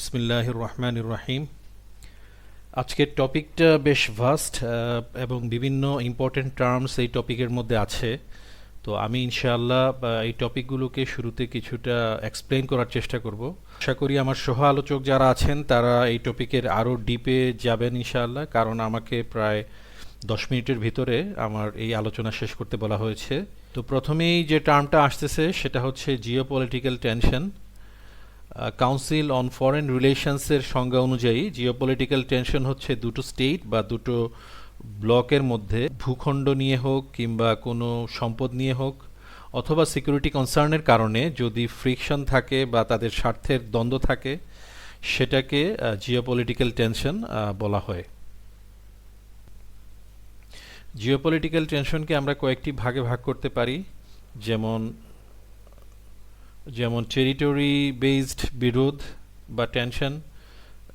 বিসমিল্লাহ রহমান রাহিম আজকের টপিকটা বেশ ভাস্ট এবং বিভিন্ন ইম্পর্টেন্ট টার্মস এই টপিকের মধ্যে আছে। তো আমি ইনশাআল্লাহ এই টপিকগুলোকে শুরুতে কিছুটা এক্সপ্লেন করার চেষ্টা করব। আশা করি আমার সহ আলোচক যারা আছেন, তারা এই টপিকের আরও ডিপে যাবেন ইনশাআল্লাহ, কারণ আমাকে প্রায় দশ মিনিটের ভিতরে আমার এই আলোচনা শেষ করতে বলা হয়েছে। তো প্রথমেই যে টার্মটা আসতেছে, সেটা হচ্ছে geopolitical tension council on foreign রিলেশনসের সংজ্ঞা অনুযায়ী জিওপলিটিক্যাল টেনশন হচ্ছে দুটো স্টেট বা দুটো ব্লকের মধ্যে, ভূখণ্ড নিয়ে হোক কিংবা কোনো সম্পদ নিয়ে হোক অথবা সিকিউরিটি কনসার্নের কারণে যদি ফ্রিকশন থাকে বা তাদের স্বার্থের দ্বন্দ্ব থাকে, সেটাকে জিওপলিটিক্যাল টেনশন বলা হয়। জিওপলিটিক্যাল টেনশনকে আমরা কয়েকটি ভাগে ভাগ করতে পারি, যেমন যেমন টেরিটরি বেসড বিরোধ বা টেনশন,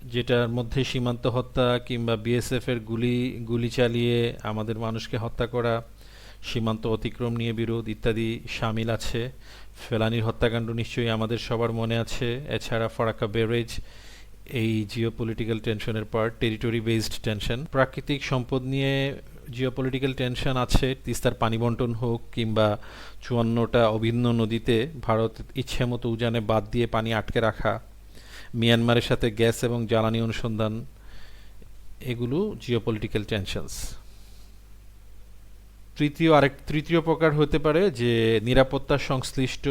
যেটার মধ্যে সীমান্ত হত্যা কিংবা বিএসএফ এর গুলি গুলি চালিয়ে আমাদের মানুষকে হত্যা করা, সীমান্ত অতিক্রম নিয়ে বিরোধ ইত্যাদি সামিল আছে। ফেলানির হত্যাকাণ্ড নিশ্চয়ই আমাদের সবার মনে আছে। এছাড়া ফরাক্কা বেরেজ, এই জিও পলিটিক্যাল টেনশনের পার্ট টেরিটরি বেসড টেনশন প্রাকৃতিক সম্পদ নিয়ে জিওপলিটিক্যাল টেনশন আছে, তিস্তার পানি বন্টন হোক কিংবা চুয়ান্নটা অভিন্ন নদীতে ভারত ইচ্ছে মতো উজানে বাদ দিয়ে পানি আটকে রাখা, মিয়ানমারের সাথে গ্যাস এবং জ্বালানি অনুসন্ধান, এগুলো জিওপলিটিক্যাল টেনশনস তৃতীয় আরেক, তৃতীয় প্রকার হতে পারে যে নিরাপত্তা সংশ্লিষ্ট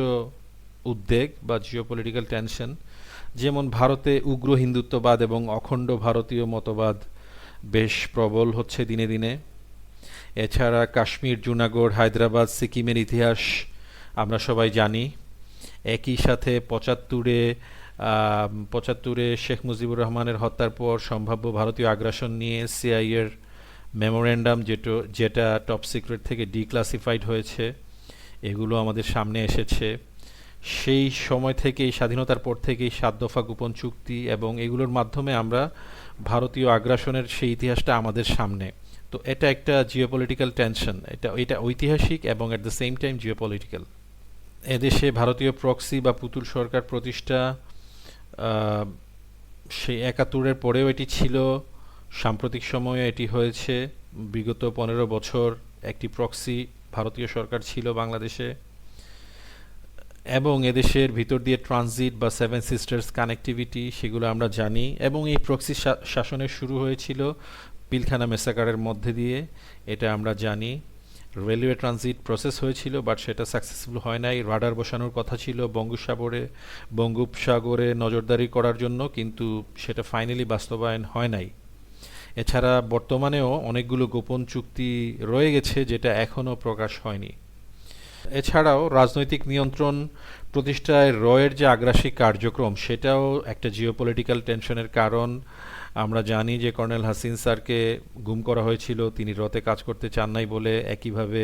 উদ্বেগ বা জিওপলিটিক্যাল টেনশন যেমন ভারতে উগ্র হিন্দুত্ববাদ এবং অখণ্ড ভারতীয় মতবাদ বেশ প্রবল হচ্ছে দিনে দিনে। এছাড়া কাশ্মীর, জুনাগড়, হায়দ্রাবাদ, সিকিমের ইতিহাস আমরা সবাই জানি। একই সাথে পঁচাত্তরে পঁচাত্তরে শেখ মুজিবুর রহমানের হত্যার পর সম্ভাব্য ভারতীয় আগ্রাসন নিয়ে সিআইয়ের মেমোরেন্ডাম যেটা যেটা টপ সিক্রেট থেকে ডিক্লাসিফাইড হয়েছে, এগুলো আমাদের সামনে এসেছে। সেই সময় থেকেই, স্বাধীনতার পর থেকেই সাত দফা গোপন চুক্তি এবং এগুলোর মাধ্যমে আমরা ভারতীয় আগ্রাসনের সেই ইতিহাসটা আমাদের সামনে। তো এটা একটা জিওপলিটিক্যাল টেনশন এটা এটা ঐতিহাসিক এবং at the same time geopolitical এদেশে ভারতীয় প্রক্সি বা পুতুল সরকার প্রতিষ্ঠা সেই একাত্তরের পরেও এটি ছিল। সাম্প্রতিক সময়ে এটি হয়েছে। বিগত পনেরো বছর একটি প্রক্সি ভারতীয় সরকার ছিল বাংলাদেশে। এবং এদেশের ভিতর দিয়ে ট্রানজিট বা সেভেন সিস্টার্স কানেক্টিভিটি সেগুলো আমরা জানি। এবং এই প্রক্সি শাসনের শুরু হয়েছিল পিলখানা মেসাকারের মধ্যে দিয়ে, এটা আমরা জানি রেলওয়ে ট্রানজিট প্রসেস হয়েছিল বাট সেটা সাকসেসফুল হয় নাই। রাডার বসানোর কথা ছিল বঙ্গোপসাগরে বঙ্গোপসাগরে নজরদারি করার জন্য, কিন্তু সেটা ফাইনালি বাস্তবায়ন হয় নাই। এছাড়া বর্তমানেও অনেকগুলো গোপন চুক্তি রয়ে গেছে, যেটা এখনও প্রকাশ হয়নি। এছাড়াও রাজনৈতিক নিয়ন্ত্রণ প্রতিষ্ঠায় রয়ের যে আগ্রাসী কার্যক্রম, সেটাও একটা জিওপলিটিক্যাল টেনশনের কারণ। আমরা জানি যে কর্নেল হাসিন স্যারকে গুম করা হয়েছিল, তিনি রতে কাজ করতে চান নাই বলে একইভাবে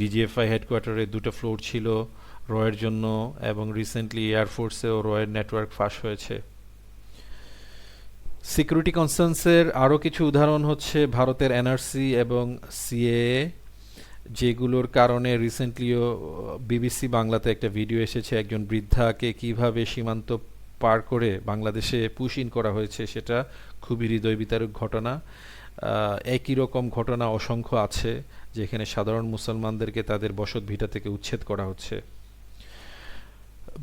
ডিজিএফআই হেডকোয়ার্টারে দুটো ফ্লোর ছিল রয়ের জন্য এবং রিসেন্টলি এয়ারফোর্সেও রয়ের নেটওয়ার্ক ফাঁস হয়েছে। সিকিউরিটি কনসার্নসের আরও কিছু উদাহরণ হচ্ছে ভারতের এনআরসি এবং সিএএ, যেগুলোর কারণে রিসেন্টলিও বিবিসি বাংলাতে একটা ভিডিও এসেছে, একজন বৃদ্ধাকে কীভাবে সীমান্ত পার করে বাংলাদেশে পুশ ইন করা হয়েছে, সেটা খুবই হৃদয় বিতারক ঘটনা একই রকম ঘটনা অসংখ্য আছে, যেখানে সাধারণ মুসলমানদেরকে তাদের বসত ভিটা থেকে উচ্ছেদ করা হচ্ছে।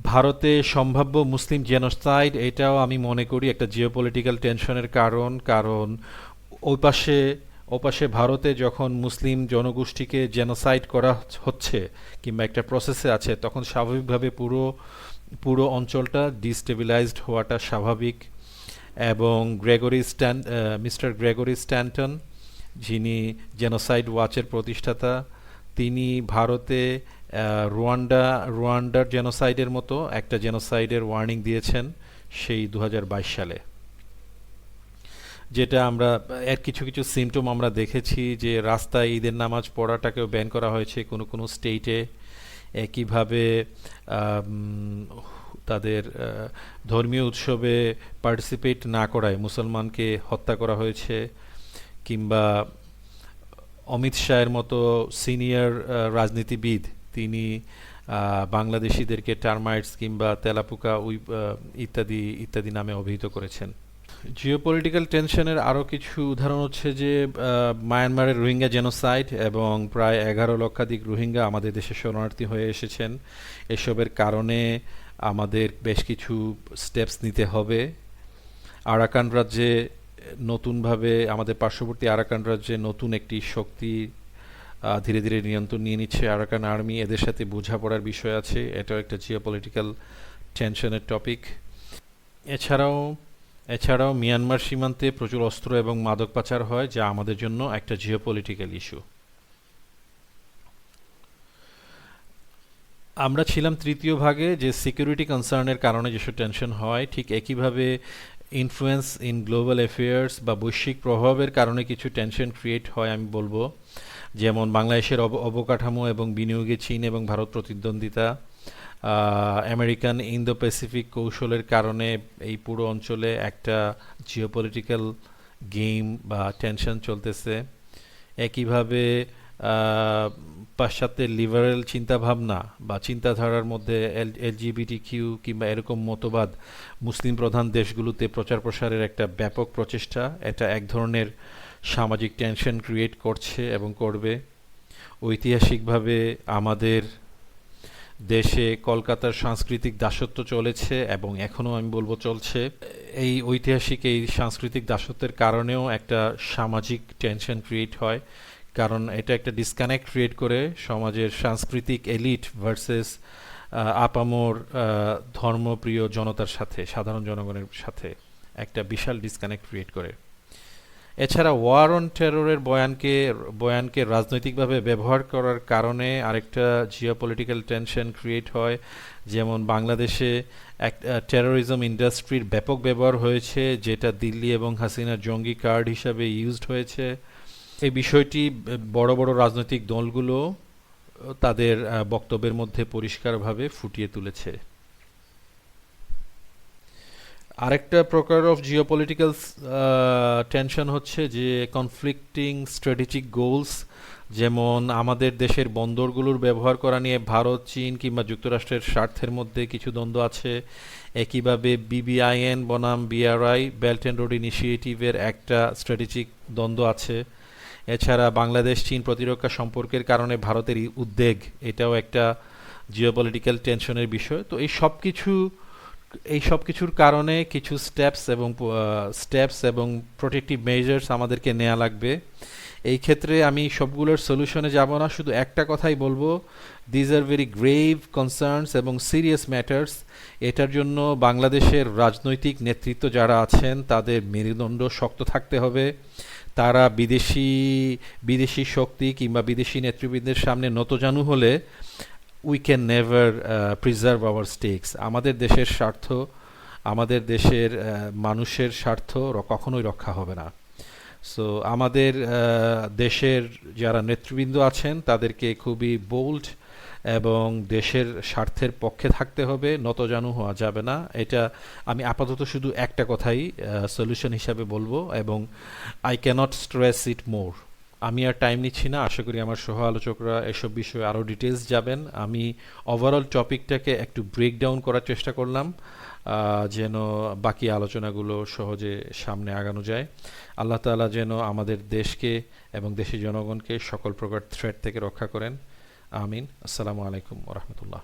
ভারতে সম্ভাব্য মুসলিম জেনোসাইড এটাও আমি মনে করি একটা জিওপলিটিক্যাল টেনশনের কারণ কারণ ওই পাশে ওপাশে ভারতে যখন মুসলিম জনগোষ্ঠীকে জেনোসাইড করা হচ্ছে, কিংবা একটা প্রসেসে আছে, তখন স্বাভাবিকভাবে পুরো পুরো অঞ্চলটা ডিস্টেবিলাইজড হওয়াটা স্বাভাবিক এবং Gregory Stan mister Gregory Stanton যিনি জেনোসাইড ওয়াচের প্রতিষ্ঠাতা, তিনি ভারতে রুয়ান্ডা, রুয়ান্ডার জেনোসাইডের মতো একটা জেনোসাইডের ওয়ার্নিং দিয়েছেন সেই দু হাজার বাইশ সালে। যেটা আমরা, এর কিছু কিছু সিমটম আমরা দেখেছি যে রাস্তায় ঈদের নামাজ পড়াটাকেও ব্যান করা হয়েছে কোনো কোনো স্টেটে একইভাবে তাদের ধর্মীয় উৎসবে পার্টিসিপেট না করায় মুসলমানকে হত্যা করা হয়েছে কিংবা অমিত শাহের মতো সিনিয়র রাজনীতিবিদ তিনি বাংলাদেশিদেরকে টার্মাইটস কিংবা তেলাপুকা উই ইত্যাদি ইত্যাদি নামে অভিহিত করেছেন। জিওপলিটিক্যাল টেনশনের আরও কিছু উদাহরণ হচ্ছে যে মায়ানমারের রোহিঙ্গা জেনোসাইড এবং প্রায় এগারো লক্ষাধিক রোহিঙ্গা আমাদের দেশে শরণার্থী হয়ে এসেছেন। এসবের কারণে আমাদের বেশ কিছু স্টেপস নিতে হবে। আরাকান রাজ্যে নতুনভাবে, আমাদের পার্শ্ববর্তী আরাকান রাজ্যে নতুন একটি শক্তি ধীরে ধীরে নিয়ন্ত্রণ নিয়ে নিচ্ছে আরাকান আর্মি। এদের সাথে বোঝাপড়ার বিষয় আছে। এটাও একটা জিওপলিটিক্যাল টেনশনের টপিক এছাড়াও এছাড়াও মিয়ানমার সীমান্তে প্রচুর অস্ত্র এবং মাদক পাচার হয়, যা আমাদের জন্য একটা জিওপলিটিক্যাল ইস্যু আমরা ছিলাম তৃতীয় ভাগে, যে সিকিউরিটি কনসার্নের কারণে যেসব টেনশন হয়, ঠিক একইভাবে ইনফ্লুয়েন্স ইন গ্লোবাল অ্যাফেয়ার্স বা বৈশ্বিক প্রভাবের কারণে কিছু টেনশন ক্রিয়েট হয়, আমি বলব। যেমন বাংলাদেশের অব- অবকাঠামো এবং বিনিয়োগে চীন এবং ভারত প্রতিদ্বন্দ্বিতা আমেরিকান ইন্দো প্যাসিফিক কৌশলের কারণে এই পুরো অঞ্চলে একটা জিওপলিটিক্যাল গেম বা টেনশন চলতেছে। একইভাবে পাশ্চাত্যের লিবারেল চিন্তাভাবনা বা চিন্তাধারার মধ্যে এল এলজিবিটি কিউ কিংবা এরকম মতবাদ মুসলিম প্রধান দেশগুলোতে প্রচার প্রসারের একটা ব্যাপক প্রচেষ্টা, এটা এক ধরনের সামাজিক টেনশন ক্রিয়েট করছে এবং করবে। ঐতিহাসিকভাবে আমাদের দেশে কলকাতার সাংস্কৃতিক দাসত্ব চলেছে এবং এখনও আমি বলব চলছে। এই ঐতিহাসিক এই সাংস্কৃতিক দাসত্বের কারণেও একটা সামাজিক টেনশন ক্রিয়েট হয়। কারণ এটা একটা ডিসকানেক্ট ক্রিয়েট করে সমাজের সাংস্কৃতিক এলিট ভার্সেস আপামোর ধর্মপ্রিয় জনতার সাথে, সাধারণ জনগণের সাথে একটা বিশাল ডিসকানেক্ট ক্রিয়েট করে। এছাড়া ওয়ার অন টেররের বয়ানকে বয়ানকে রাজনৈতিকভাবে ব্যবহার করার কারণে আরেকটা জিওপলিটিক্যাল টেনশন ক্রিয়েট হয়, যেমন বাংলাদেশে এক টেরোরিজম ইন্ডাস্ট্রির ব্যাপক ব্যবহার হয়েছে, যেটা দিল্লি এবং হাসিনার জঙ্গি কার্ড হিসাবে ইউজড হয়েছে। এই বিষয়টি বড় বড় রাজনৈতিক দলগুলো তাদের বক্তব্যের মধ্যে পরিষ্কারভাবে ফুটিয়ে তুলেছে। আরেকটা প্রকার অফ জিওপলিটিক্যাল টেনশন হচ্ছে যে কনফ্লিক্টিং স্ট্র্যাটেজিক গোলস যেমন আমাদের দেশের বন্দরগুলোর ব্যবহার করা নিয়ে ভারত, চীন কিংবা যুক্তরাষ্ট্রের স্বার্থের মধ্যে কিছু দ্বন্দ্ব আছে। একইভাবে বিবিআইএন বনাম বিআরআই বেল্ট অ্যান্ড রোড ইনিশিয়েটিভের একটা স্ট্র্যাটেজিক দ্বন্দ্ব আছে। এছাড়া বাংলাদেশ, চীন প্রতিরক্ষা সম্পর্কের কারণে ভারতের উদ্বেগ, এটাও একটা জিওপলিটিক্যাল টেনশনের বিষয়। তো এই সব কিছু এই সব কিছুর কারণে কিছু স্টেপস এবং স্টেপস এবং প্রোটেক্টিভ মেজার্স আমাদেরকে নেওয়া লাগবে। এই ক্ষেত্রে আমি সবগুলোর সলিউশনে যাব না, শুধু একটা কথাই বলব। This are very grave concerns এবং সিরিয়াস ম্যাটার্স এটার জন্য বাংলাদেশের রাজনৈতিক নেতৃত্ব যারা আছেন, তাদের মেরুদণ্ড শক্ত থাকতে হবে। তারা বিদেশি বিদেশি শক্তি কিংবা বিদেশি নেতৃবৃন্দের সামনে নতজানু হলে we can never preserve our stakes আমাদের দেশের স্বার্থ, আমাদের দেশের মানুষের স্বার্থ কখনোই রক্ষা হবে না। সো আমাদের দেশের যারা নেতৃবৃন্দ আছেন, তাদেরকে খুবই বোল্ড এবং দেশের স্বার্থের পক্ষে থাকতে হবে, নতজানু হওয়া যাবে না। এটা আমি আপাতত শুধু একটা কথাই সলিউশন হিসাবে বলব এবং I cannot stress it more আমি আর টাইম নিচ্ছি না, আশা করি আমার সহ আলোচকরা এসব বিষয়ে আরও ডিটেলস যাবেন। আমি ওভারঅল টপিকটাকে একটু ব্রেক ডাউন করার চেষ্টা করলাম যেন বাকি আলোচনাগুলো সহজে সামনে আগানো যায়। আল্লাহ তাআলা যেন আমাদের দেশকে এবং দেশের জনগণকে সকল প্রকার থ্রেট থেকে রক্ষা করেন। আমিন। আসসালামু আলাইকুম রহমতুল্লাহ।